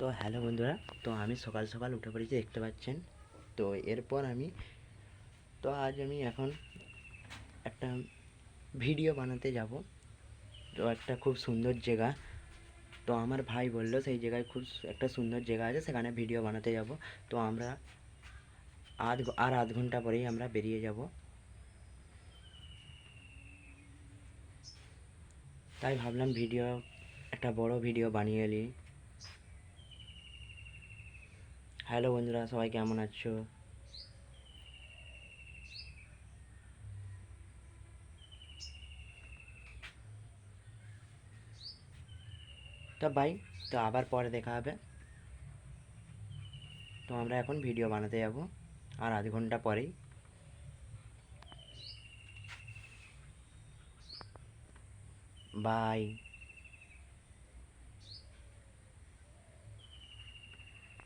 তো হ্যালো বন্ধুরা, তো আমি সকাল সকাল উঠে পড়েছি, দেখতে পাচ্ছেন। তো এরপর আমি, তো আজ আমি এখন একটা ভিডিও বানাতে যাব। তো একটা খুব সুন্দর জায়গা। তো আমার ভাই বলল, সেই জায়গায় খুব একটা সুন্দর জায়গা আছে, সেখানে ভিডিও বানাতে যাব। তো আমরা আধ আর আধ ঘণ্টা পরেই আমরা বেরিয়ে যাব। তাই ভাবলাম ভিডিও, একটা বড় ভিডিও বানিয়ে নিই। হ্যালো বন্ধুরা, সবাই কেমন আছো? তো বাই তো আবার পরে দেখা হবে। তো আমরা এখন ভিডিও বানাতে যাব, আর আধ ঘণ্টা পরেই। বাই।